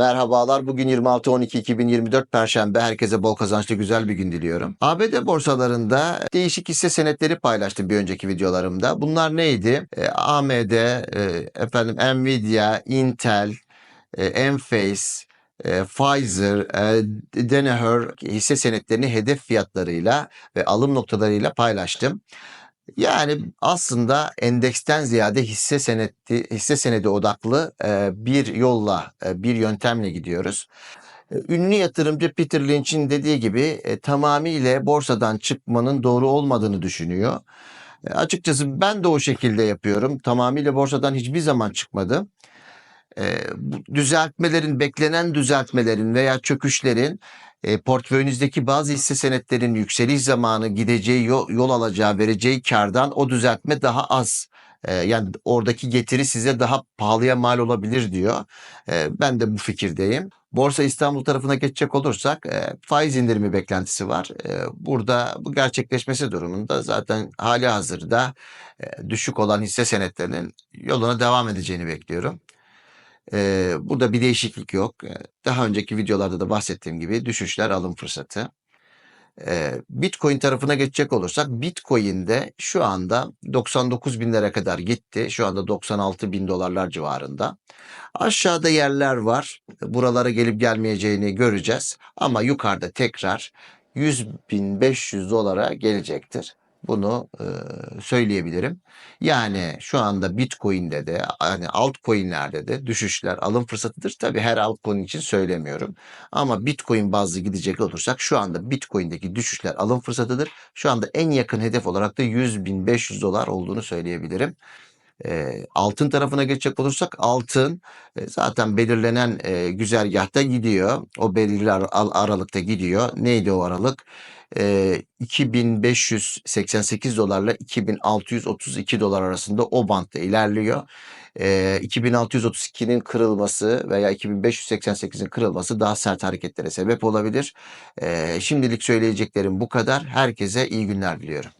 Merhabalar. Bugün 26-12-2024 Perşembe. Herkese bol kazançlı güzel bir gün diliyorum. ABD borsalarında değişik hisse senetleri paylaştım bir önceki videolarımda. Bunlar neydi? E, AMD, e, efendim Nvidia, Intel, e, Enphase, e, Pfizer, e, Danaher hisse senetlerini hedef fiyatlarıyla ve alım noktalarıyla paylaştım. Yani aslında endeksten ziyade hisse senedi hisse senedi odaklı e, bir yolla, e, bir yöntemle gidiyoruz. E, Ünlü yatırımcı Peter Lynch'in dediği gibi tamamıyla borsadan çıkmanın doğru olmadığını düşünüyor. Açıkçası ben de o şekilde yapıyorum. Tamamıyla borsadan hiçbir zaman çıkmadım. Düzeltmelerin, beklenen düzeltmelerin veya çöküşlerin e, portföyünüzdeki bazı hisse senetlerin yükseliş zamanı gideceği yol, yol alacağı vereceği kardan o düzeltme daha az. E, yani oradaki getiri size daha pahalıya mal olabilir diyor. E, ben de bu fikirdeyim. Borsa İstanbul tarafına geçecek olursak e, faiz indirimi beklentisi var. E, burada bu gerçekleşmesi durumunda zaten hali hazırda e, düşük olan hisse senetlerinin yoluna devam edeceğini bekliyorum. Ee, burada bir değişiklik yok. Daha önceki videolarda da bahsettiğim gibi düşüşler alım fırsatı. Ee, Bitcoin tarafına geçecek olursak Bitcoin'de şu anda 99 binlere kadar gitti. Şu anda 96 bin dolarlar civarında. Aşağıda yerler var. Buralara gelip gelmeyeceğini göreceğiz. Ama yukarıda tekrar 100 bin 500 dolara gelecektir. Bunu söyleyebilirim. Yani şu anda Bitcoin'de de hani altcoin'lerde de düşüşler alım fırsatıdır. Tabii her altcoin için söylemiyorum. Ama Bitcoin bazlı gidecek olursak şu anda Bitcoin'deki düşüşler alım fırsatıdır. Şu anda en yakın hedef olarak da 100.500 dolar olduğunu söyleyebilirim. E, altın tarafına geçecek olursak altın e, zaten belirlenen e, güzergahta gidiyor. O belirli ar- al- aralıkta gidiyor. Neydi o aralık? E, 2588 dolarla 2632 dolar arasında o bantta ilerliyor. E, 2632'nin kırılması veya 2588'in kırılması daha sert hareketlere sebep olabilir. E, şimdilik söyleyeceklerim bu kadar. Herkese iyi günler diliyorum.